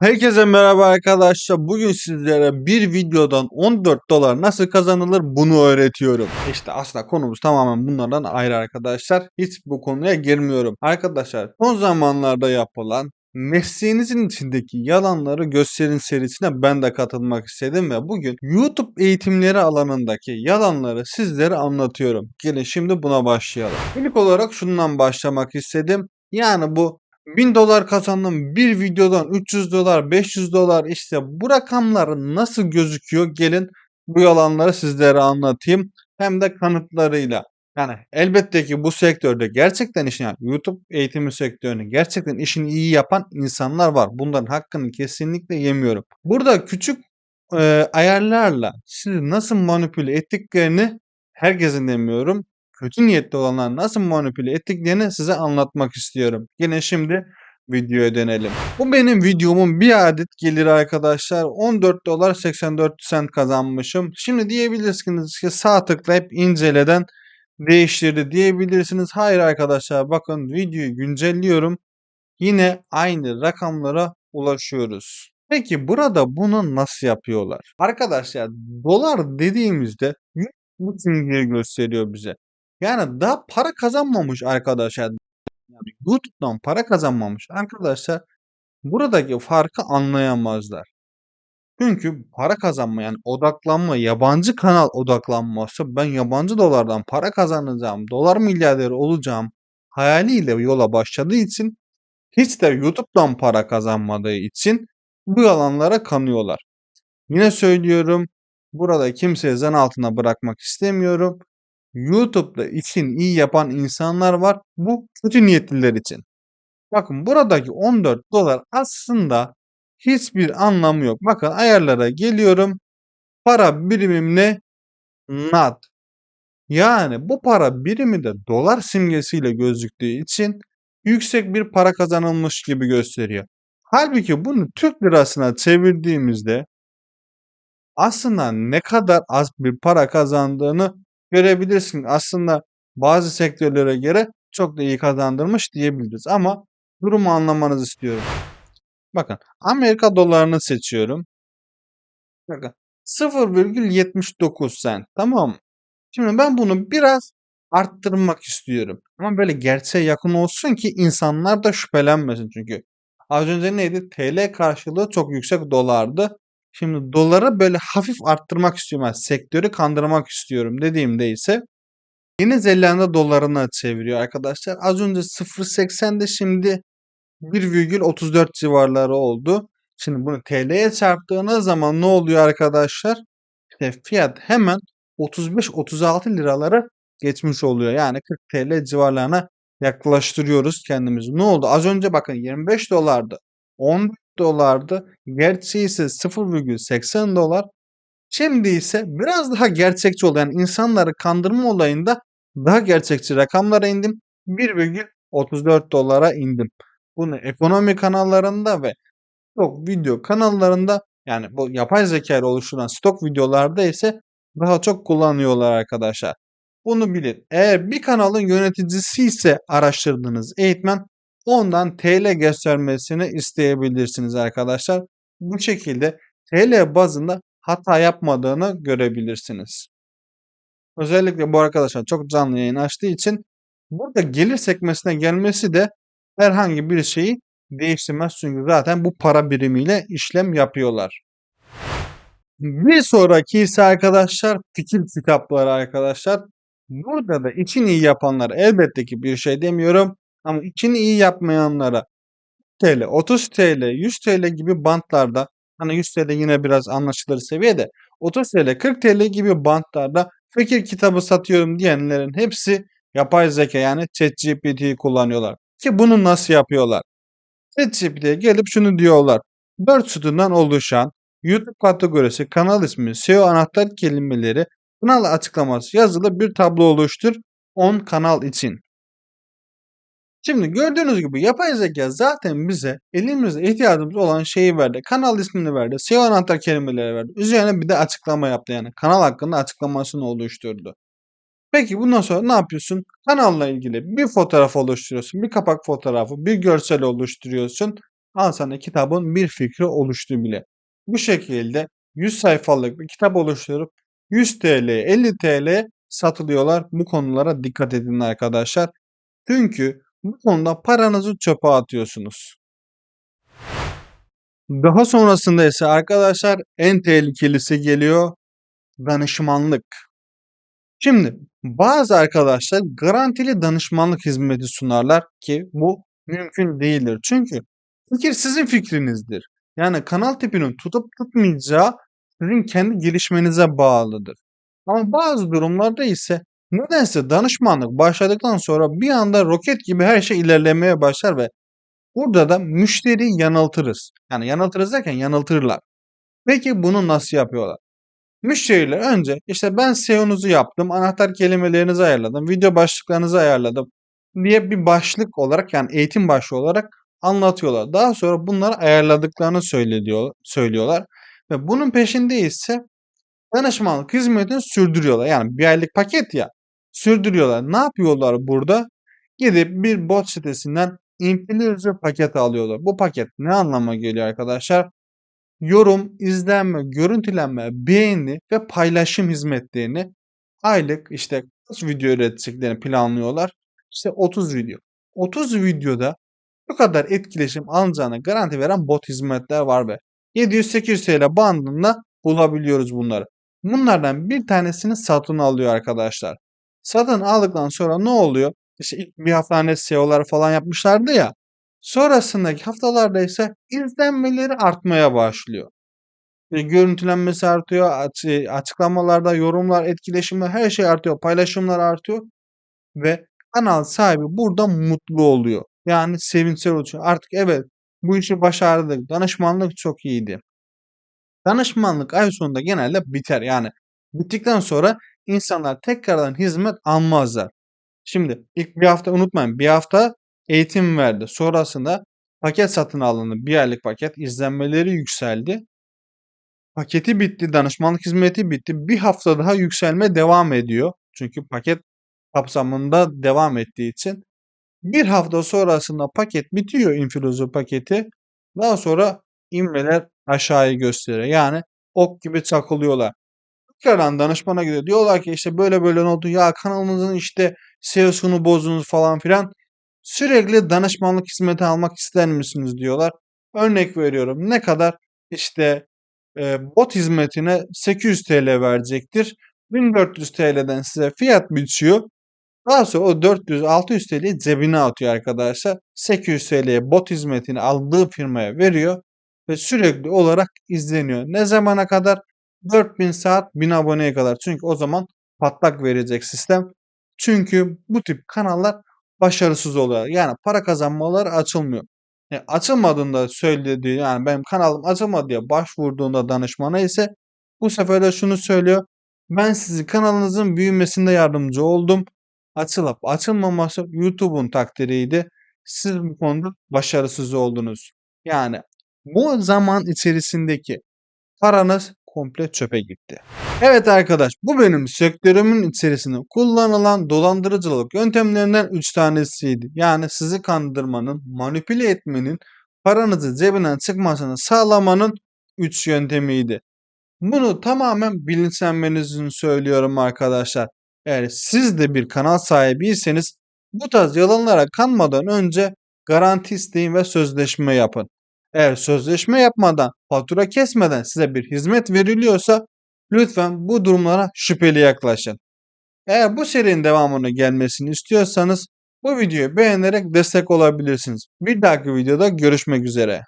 Herkese merhaba arkadaşlar. Bugün sizlere bir videodan 14 dolar nasıl kazanılır bunu öğretiyorum. İşte aslında konumuz tamamen bunlardan ayrı arkadaşlar. Hiç bu konuya girmiyorum. Arkadaşlar son zamanlarda yapılan mesleğinizin içindeki yalanları gösterin serisine ben de katılmak istedim ve bugün YouTube eğitimleri alanındaki yalanları sizlere anlatıyorum. Gelin şimdi buna başlayalım. İlk olarak şundan başlamak istedim. Yani bu 1000 dolar kazandım bir videodan 300 dolar 500 dolar işte bu rakamlar nasıl gözüküyor gelin bu yalanları sizlere anlatayım hem de kanıtlarıyla. Yani elbette ki bu sektörde gerçekten işini yani YouTube eğitimi sektörünü gerçekten işini iyi yapan insanlar var. Bunların hakkını kesinlikle yemiyorum. Burada küçük e, ayarlarla sizi nasıl manipüle ettiklerini herkesin demiyorum kötü niyetli olanlar nasıl manipüle ettiklerini size anlatmak istiyorum. Yine şimdi videoya dönelim. Bu benim videomun bir adet geliri arkadaşlar. 14 dolar 84 sent kazanmışım. Şimdi diyebilirsiniz ki sağ tıklayıp inceleden değiştirdi diyebilirsiniz. Hayır arkadaşlar bakın videoyu güncelliyorum. Yine aynı rakamlara ulaşıyoruz. Peki burada bunu nasıl yapıyorlar? Arkadaşlar dolar dediğimizde bu simgeyi gösteriyor bize. Yani daha para kazanmamış arkadaşlar. Yani YouTube'dan para kazanmamış arkadaşlar buradaki farkı anlayamazlar. Çünkü para kazanma yani odaklanma, yabancı kanal odaklanması ben yabancı dolardan para kazanacağım, dolar milyarderi olacağım hayaliyle yola başladığı için hiç de YouTube'dan para kazanmadığı için bu yalanlara kanıyorlar. Yine söylüyorum burada kimseyi zan altına bırakmak istemiyorum. YouTube'da için iyi yapan insanlar var. Bu kötü niyetliler için. Bakın buradaki 14 dolar aslında hiçbir anlamı yok. Bakın ayarlara geliyorum. Para birimim ne? NAD. Yani bu para birimi de dolar simgesiyle gözüktüğü için yüksek bir para kazanılmış gibi gösteriyor. Halbuki bunu Türk lirasına çevirdiğimizde aslında ne kadar az bir para kazandığını görebilirsin. Aslında bazı sektörlere göre çok da iyi kazandırmış diyebiliriz ama durumu anlamanızı istiyorum. Bakın Amerika dolarını seçiyorum. Bakın 0,79 cent tamam? Şimdi ben bunu biraz arttırmak istiyorum. Ama böyle gerçeğe yakın olsun ki insanlar da şüphelenmesin çünkü. Az önce neydi? TL karşılığı çok yüksek dolardı. Şimdi doları böyle hafif arttırmak istiyorum. Yani sektörü kandırmak istiyorum dediğimde ise Yeni Zelanda dolarına çeviriyor arkadaşlar. Az önce 0.80'de şimdi 1,34 civarları oldu. Şimdi bunu TL'ye çarptığınız zaman ne oluyor arkadaşlar? İşte fiyat hemen 35-36 liralara geçmiş oluyor. Yani 40 TL civarlarına yaklaştırıyoruz kendimizi. Ne oldu? Az önce bakın 25 dolardı. 10 dolardı. Gerçeği ise 0,80 dolar. Şimdi ise biraz daha gerçekçi oldu. Yani insanları kandırma olayında daha gerçekçi rakamlara indim. 1,34 dolara indim. Bunu ekonomi kanallarında ve stok video kanallarında yani bu yapay zeka ile oluşturulan stok videolarda ise daha çok kullanıyorlar arkadaşlar. Bunu bilin. Eğer bir kanalın yöneticisi ise araştırdığınız eğitmen ondan TL göstermesini isteyebilirsiniz arkadaşlar. Bu şekilde TL bazında hata yapmadığını görebilirsiniz. Özellikle bu arkadaşlar çok canlı yayın açtığı için burada gelir sekmesine gelmesi de herhangi bir şeyi değiştirmez. Çünkü zaten bu para birimiyle işlem yapıyorlar. Bir sonraki ise arkadaşlar fikir kitapları arkadaşlar. Burada da için iyi yapanlar elbette ki bir şey demiyorum. Ama için iyi yapmayanlara TL, 30 TL, 100 TL gibi bantlarda hani 100 TL yine biraz anlaşılır seviyede 30 TL, 40 TL gibi bantlarda fikir kitabı satıyorum diyenlerin hepsi yapay zeka yani ChatGPT'yi kullanıyorlar. Ki bunu nasıl yapıyorlar? ChatGPT'ye gelip şunu diyorlar. 4 sütundan oluşan YouTube kategorisi, kanal ismi, SEO anahtar kelimeleri, kanal açıklaması yazılı bir tablo oluştur 10 kanal için. Şimdi gördüğünüz gibi yapay zeka zaten bize elimizde ihtiyacımız olan şeyi verdi. Kanal ismini verdi. SEO anahtar kelimeleri verdi. Üzerine bir de açıklama yaptı yani. Kanal hakkında açıklamasını oluşturdu. Peki bundan sonra ne yapıyorsun? Kanalla ilgili bir fotoğraf oluşturuyorsun. Bir kapak fotoğrafı, bir görsel oluşturuyorsun. Al sana kitabın bir fikri oluştu bile. Bu şekilde 100 sayfalık bir kitap oluşturup 100 TL, 50 TL satılıyorlar. Bu konulara dikkat edin arkadaşlar. Çünkü bu konuda paranızı çöpe atıyorsunuz. Daha sonrasında ise arkadaşlar en tehlikelisi geliyor. Danışmanlık. Şimdi bazı arkadaşlar garantili danışmanlık hizmeti sunarlar ki bu mümkün değildir. Çünkü fikir sizin fikrinizdir. Yani kanal tipinin tutup tutmayacağı sizin kendi gelişmenize bağlıdır. Ama bazı durumlarda ise nedense danışmanlık başladıktan sonra bir anda roket gibi her şey ilerlemeye başlar ve burada da müşteriyi yanıltırız. Yani yanıltırız derken yanıltırlar. Peki bunu nasıl yapıyorlar? Müşteriler önce işte ben SEO'nuzu yaptım, anahtar kelimelerinizi ayarladım, video başlıklarınızı ayarladım diye bir başlık olarak yani eğitim başlığı olarak anlatıyorlar. Daha sonra bunları ayarladıklarını söylüyor, söylüyorlar ve bunun peşinde ise danışmanlık hizmetini sürdürüyorlar. Yani bir aylık paket ya sürdürüyorlar. Ne yapıyorlar burada? Gidip bir bot sitesinden influencer paketi alıyorlar. Bu paket ne anlama geliyor arkadaşlar? yorum, izlenme, görüntülenme, beğeni ve paylaşım hizmetlerini aylık işte kaç video üreteceklerini planlıyorlar. İşte 30 video. 30 videoda bu kadar etkileşim alacağına garanti veren bot hizmetler var ve 700-800 TL bandında bulabiliyoruz bunları. Bunlardan bir tanesini satın alıyor arkadaşlar. Satın aldıktan sonra ne oluyor? İşte ilk bir hafta hani SEO'lar falan yapmışlardı ya. Sonrasındaki haftalarda ise izlenmeleri artmaya başlıyor. E, görüntülenmesi artıyor, aç- açıklamalarda yorumlar, etkileşimler her şey artıyor, paylaşımlar artıyor ve kanal sahibi burada mutlu oluyor. Yani sevinçler oluyor. Artık evet bu işi başardık. Danışmanlık çok iyiydi. Danışmanlık ay sonunda genelde biter. Yani bittikten sonra insanlar tekrardan hizmet almazlar. Şimdi ilk bir hafta unutmayın. Bir hafta eğitim verdi. Sonrasında paket satın alındı. Bir aylık paket. izlenmeleri yükseldi. Paketi bitti. Danışmanlık hizmeti bitti. Bir hafta daha yükselme devam ediyor. Çünkü paket kapsamında devam ettiği için. Bir hafta sonrasında paket bitiyor influencer paketi. Daha sonra inmeler aşağıyı gösteriyor. Yani ok gibi çakılıyorlar. Tekrardan danışmana gidiyor. Diyorlar ki işte böyle böyle ne oldu? Ya kanalımızın işte SEO'sunu bozdunuz falan filan. Sürekli danışmanlık hizmeti almak ister misiniz diyorlar. Örnek veriyorum. Ne kadar? İşte e, bot hizmetine 800 TL verecektir. 1400 TL'den size fiyat biçiyor. Daha sonra o 400-600 TL'yi cebine atıyor arkadaşlar. 800 TL'ye bot hizmetini aldığı firmaya veriyor ve sürekli olarak izleniyor. Ne zamana kadar? 4000 saat 1000 aboneye kadar. Çünkü o zaman patlak verecek sistem. Çünkü bu tip kanallar başarısız oluyor. Yani para kazanmaları açılmıyor. Yani açılmadığında söylediği yani benim kanalım açılmadı diye başvurduğunda danışmana ise bu sefer de şunu söylüyor. Ben sizi kanalınızın büyümesinde yardımcı oldum. Açılıp açılmaması YouTube'un takdiriydi. Siz bu konuda başarısız oldunuz. Yani bu zaman içerisindeki paranız komple çöpe gitti. Evet arkadaş bu benim sektörümün içerisinde kullanılan dolandırıcılık yöntemlerinden 3 tanesiydi. Yani sizi kandırmanın, manipüle etmenin, paranızı cebinden çıkmasını sağlamanın 3 yöntemiydi. Bunu tamamen bilinçlenmenizin söylüyorum arkadaşlar. Eğer siz de bir kanal sahibiyseniz bu tarz yalanlara kanmadan önce garanti isteyin ve sözleşme yapın. Eğer sözleşme yapmadan, fatura kesmeden size bir hizmet veriliyorsa lütfen bu durumlara şüpheli yaklaşın. Eğer bu serinin devamını gelmesini istiyorsanız bu videoyu beğenerek destek olabilirsiniz. Bir dahaki videoda görüşmek üzere.